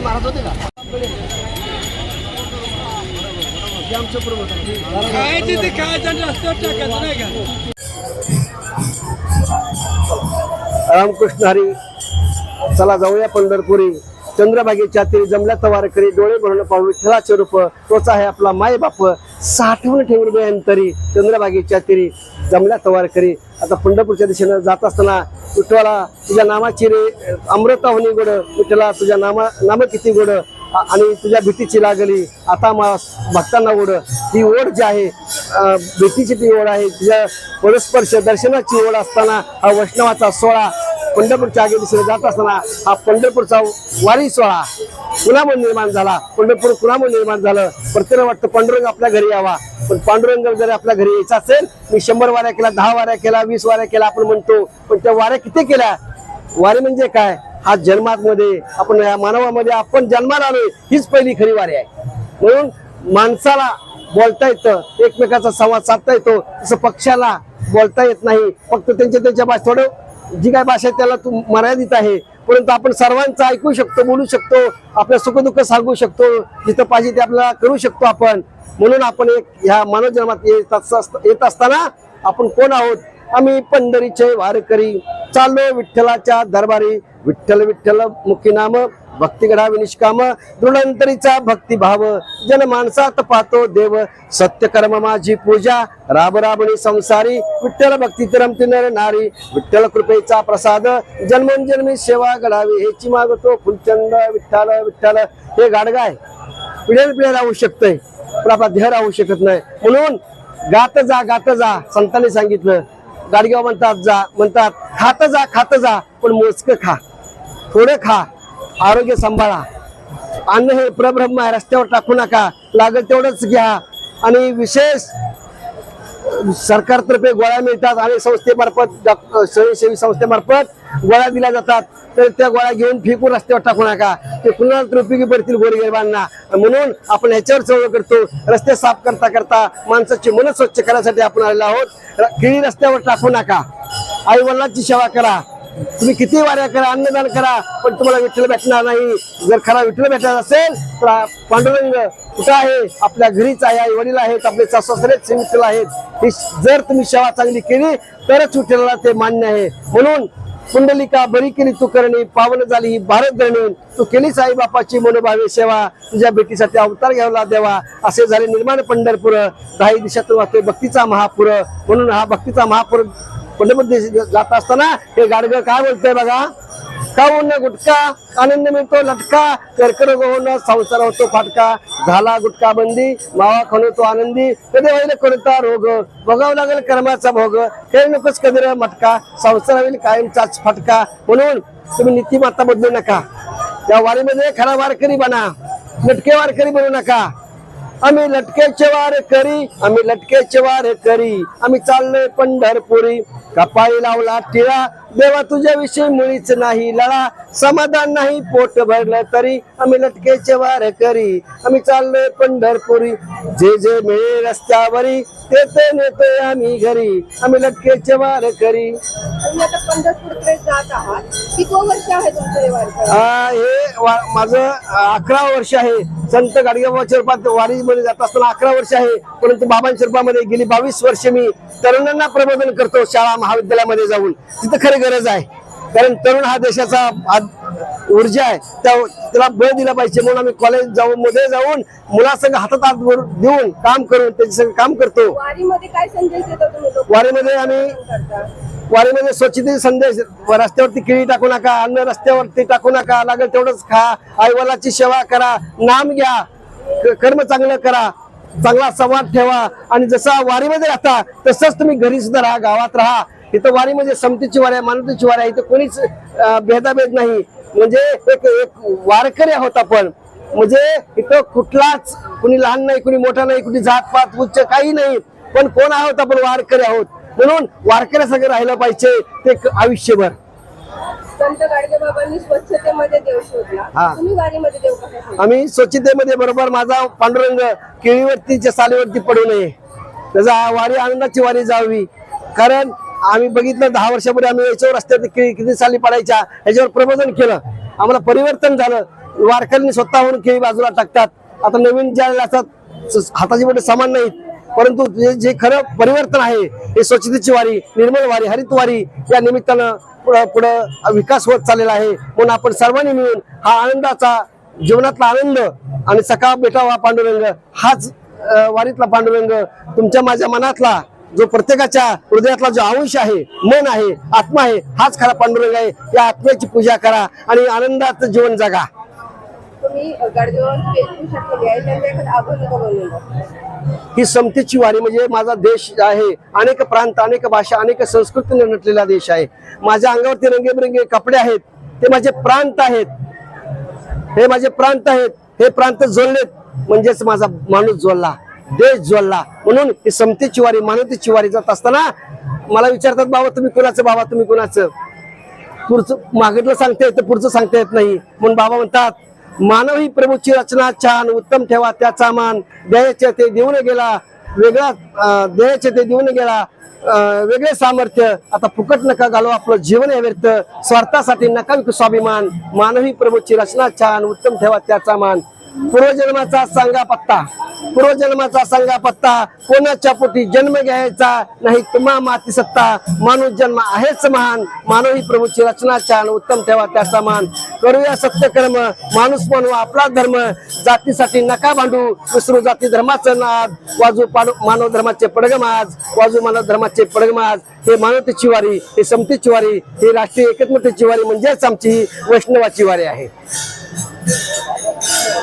महाराज होते का? ते आमचे प्रमुख खायचे ते खायचं आणि रस्त्यावर टाकायचं नाही का? रामकृष्ण हरी चला जाऊया पंढरपुरी. चंद्रभागेच्या तरी जमल्या तवारकरी डोळे भरून पाहू विठ्ठलाचे रूप तोच आहे आपला माय बाप साठवून ठेवून बेअंतरी चंद्रभागेच्या तीरी जमल्या तवारकरी आता पंढरपूरच्या दिशेनं जात असताना विठ्ठला तुझ्या नामाची रे अमृता होणी गोड. विठ्ठला तुझ्या नामा नाम किती गोड. आणि तुझ्या भीतीची लागली आता मा भक्तांना ओढ. ही ओढ जी आहे भीतीची ती ओढ आहे. तुझ्या परस्पर्श दर्शनाची ओढ असताना हा वैष्णवाचा सोळा पंढरपूरच्या आगे दिशेने जात असताना हा पंढरपूरचा वारी सोहळा कुणामुळे निर्माण झाला? पंढरपूर कुणामुळे निर्माण झालं? प्रत्येक वाटतं पांडुरंग आपल्या घरी यावा. पण पांडुरंग जर आपल्या घरी यायचा असेल मी शंभर वाऱ्या केला दहा वाऱ्या केला वीस वाऱ्या केला आपण म्हणतो पण त्या वाऱ्या किती केल्या? वारी म्हणजे काय? हा जन्मामध्ये आपण या मानवामध्ये आपण जन्माला आलोय हीच पहिली खरी वारी आहे. म्हणून माणसाला बोलता येतं एकमेकाचा संवाद साधता येतो तसं पक्षाला बोलता येत नाही. फक्त त्यांच्या त्यांच्या भाषेत थोडं जी काय भाषा आहे त्याला तू मर्यादित आहे. परंतु आपण सर्वांचं ऐकू शकतो बोलू शकतो आपल्या सुखदुःख सांगू शकतो जिथं पाहिजे ते आपल्याला करू शकतो आपण. म्हणून आपण एक ह्या मानवजन्मात येत असत- येत असताना आपण कोण आहोत? आम्ही पंढरीचे वारकरी. चाललो विठ्ठलाच्या दरबारी. विठ्ठल विठ्ठल मुखी नाम भक्तिगढावी निष्काम दृढंतरीचा भक्तिभाव. जनमानसात पाहतो देव सत्य कर्म माझी पूजा. राब राबणी संसारी विठ्ठल भक्ती रमती नर. नारी विठ्ठल कृपेचा प्रसाद जन्मजन्मी सेवा घडावी. ह्याची मागतो फुलचंद विठ्ठल विठ्ठल. हे गाडगाय पिढ्यान पिढ्या राहू शकतंय. पण आपला देह राहू शकत नाही. म्हणून गात जा गात जा संतांनी सांगितलं गाडगाव म्हणतात जा. म्हणतात खात जा खात जा पण मोजकं खा. थोडं खा. आरोग्य सांभाळा. अन्न हे प्रब्रह्म आहे. रस्त्यावर टाकू नका. लागेल तेवढंच घ्या. आणि विशेष सरकारतर्फे गोळ्या मिळतात आणि संस्थेमार्फत डॉक- स्वयंसेवी संस्थेमार्फत गोळ्या दिल्या जातात. तर त्या गोळ्या घेऊन फेकून रस्त्यावर टाकू नका. ते कुणाला तर उपयोगी पडतील गोरगरिबांना. म्हणून आपण ह्याच्यावर चळवळ करतो. रस्ते साफ करता करता माणसाची मन स्वच्छ करण्यासाठी आपण आलेलो आहोत. र- केळी रस्त्यावर टाकू नका. आई वडिलांची सेवा करा. तुम्ही किती वाऱ्या करा अन्नदान करा पण तुम्हाला विठ्ठल भेटणार नाही. जर खरा विठ्ठल भेटणार असेल तर पांडुरंग कुठं आहे? आपल्या घरीच आहे आई वडील आहेत आपले सासरेच विठ्ठल आहेत. ही जर तुम्ही सेवा चांगली केली तरच विठ्ठलाला ते मान्य आहे. म्हणून पुंडलिका बरी केली तू करणे पावन झाली ही भारत धरणे तू केलीच आई मनोभावे सेवा. तुझ्या भेटीसाठी अवतार घ्यावला देवा. असे झाले निर्माण पंढरपूर. काही दिशातून वाहतोय भक्तीचा महापूर. म्हणून हा भक्तीचा महापूर पंढरपूर जात असताना हे गाडगं काय बोलतंय बघा? का गुटखा गुटका आनंद मिळतो लटका कर्करोग होणं संसार होतो फाटका. झाला गुटका बंदी मावा खणतो आनंदी. कधी होईल करता रोग? भोगावं लागेल कर्माचा भोग. हे नकोच कधी मटका. संसार होईल कायमचाच फटका. म्हणून तुम्ही नीतिमत्ता बदलू नका. या वारीमध्ये खरा वारकरी बना. लटके वारकरी बनू नका. आम्ही लटकेचे वार करी आम्ही लटकेचे वार करी. आम्ही चाललोय पंढरपुरी. कपाळी लावला टिळा. देवा तुझ्याविषयी मुळीच नाही लळा. समाधान नाही पोट भरलं तरी आम्ही लटकेचे वार करी. आम्ही चाललोय पंढरपुरी. जे जे मिळे रस्त्यावरी ते ते नेतोय आम्ही घरी. आम्ही लटकेचे वार करी. तुम्ही आता पंढरपूरकडे जात आहात. किती वर्ष आहे तुमचं हे माझं अकरा वर्ष आहे. संत गाडगेबाबाच्या रूपात वारीमध्ये जात असताना अकरा वर्ष आहे परंतु बाबांच्या रूपामध्ये गेली बावीस वर्ष मी तरुणांना प्रबोधन करतो शाळा महाविद्यालयामध्ये जाऊन. तिथं खरी गरज आहे. कारण तरुण हा देशाचा ऊर्जा आहे. त्या त्याला बळ दिला पाहिजे म्हणून आम्ही कॉलेज जाऊन मध्ये जाऊन मुलासंग हातात हात देऊन काम करून त्यांच्यासंग काम करतो. वारीमध्ये काय संदेश देता तुम्ही लोक? वारीमध्ये आम्ही वारीमध्ये स्वच्छतेचे संदेश रस्त्यावरती केळी टाकू नका अन्न रस्त्यावरती टाकू नका लागेल तेवढंच खा आईवलाची सेवा करा नाम घ्या. कर्म चांगलं करा चांगला संवाद ठेवा. आणि जसा वारीमध्ये राहता तसंच तुम्ही घरी सुद्धा राहा गावात राहा. इथं वारीमध्ये समतेची वारी आहे मानवतेची वारी आहे. इथं कोणीच भेदाभेद नाही. म्हणजे एक एक वारकरी आहोत आपण. म्हणजे इथं कुठलाच कुणी लहान नाही कुणी मोठा नाही कुणी जात पात उच्च काही नाही. पण कोण आहोत आपण? वारकरी आहोत. म्हणून वारकऱ्यासारखं राहिलं पाहिजे ते आयुष्यभर. संत गाडगे बाबांनी स्वच्छतेमध्ये देव शोधला. हा. तुम्ही वारीमध्ये देव कसा शोधला? आम्ही स्वच्छतेमध्ये बरोबर माझा पांडुरंग केळीवरतीच्या सालीवरती पडू नये. त्याचा वारी आनंदाची वारी जावी. कारण आम्ही बघितलं दहा वर्षापूर्वी आम्ही याच्यावर रस्त्यात केळी किती साली पडायच्या याच्यावर प्रबोधन केलं. आम्हाला परिवर्तन झालं. वारकऱ्यांनी स्वतःहून केळी बाजूला टाकतात. आता नवीन ज्या असतात स- हाताची बोटे समान नाहीत. परंतु जे जे खरं परिवर्तन आहे हे स्वच्छतेची वारी निर्मळ वारी हरित वारी या निमित्तानं पुढं पुढं विकास होत चाललेला आहे. म्हणून आपण सर्वांनी मिळून हा आनंदाचा जीवनातला आनंद आणि सकाळ भेटावा पांडुरंग. हाच वारीतला पांडुरंग तुमच्या माझ्या मनातला जो प्रत्येकाच्या हृदयातला जो अंश आहे मन आहे आत्मा आहे हाच खरा पांडुरंग आहे. या आत्म्याची पूजा करा आणि आनंदाचं जीवन जगा. तुम्ही ही समतेची वारी म्हणजे माझा देश आहे. अनेक प्रांत अनेक भाषा अनेक संस्कृतीने नटलेला देश आहे. माझ्या अंगावरती रंगेबिरंगे कपडे आहेत. ते माझे प्रांत आहेत. हे माझे प्रांत आहेत. हे प्रांत जोडलेत. म्हणजेच माझा माणूस जोडला देश जोडला. म्हणून ही समतेची वारी मानवतेची वारी जात असताना मला विचारतात बाबा तुम्ही कुणाचं? बाबा तुम्ही कुणाचं? पुढचं मागितलं सांगता येतं पुढचं सांगता येत नाही. म्हणून बाबा म्हणतात मानवी प्रभूची रचना छान उत्तम ठेवा त्याचा मान. द्यायचे ते देऊन गेला वेगळा अं, द्यायचे ते देऊन गेला वेगळे सामर्थ्य. आता फुकट नका घालू आपलं जीवन आहे व्यर्थ. स्वार्थासाठी नका विकू स्वाभिमान. मानवी प्रभूची रचना छान उत्तम ठेवा त्याचा मान. पूर्वजन्माचा सांगा पत्ता. पूर्वजन्माचा सांगा पत्ता. कोणाच्या पोटी जन्म घ्यायचा नाही तुम्हा माती सत्ता. माणूस जन्म आहेच महान. मानव ही प्रभूची रचना छान उत्तम ठेवा त्याचा मान. करूया सत्यकर्म. माणूस म्हणू आपला धर्म. जातीसाठी नका भांडू. विसरू जाती धर्माचं नाद. वाजू पाडू मानव धर्माचे पडगम आज वाजू मानव धर्माचे पडगम आज हे मानवतेची वारी हे समतेची वारी हे राष्ट्रीय एकत्मतेची वारी म्हणजेच आमची वैष्णवाची वारी आहे.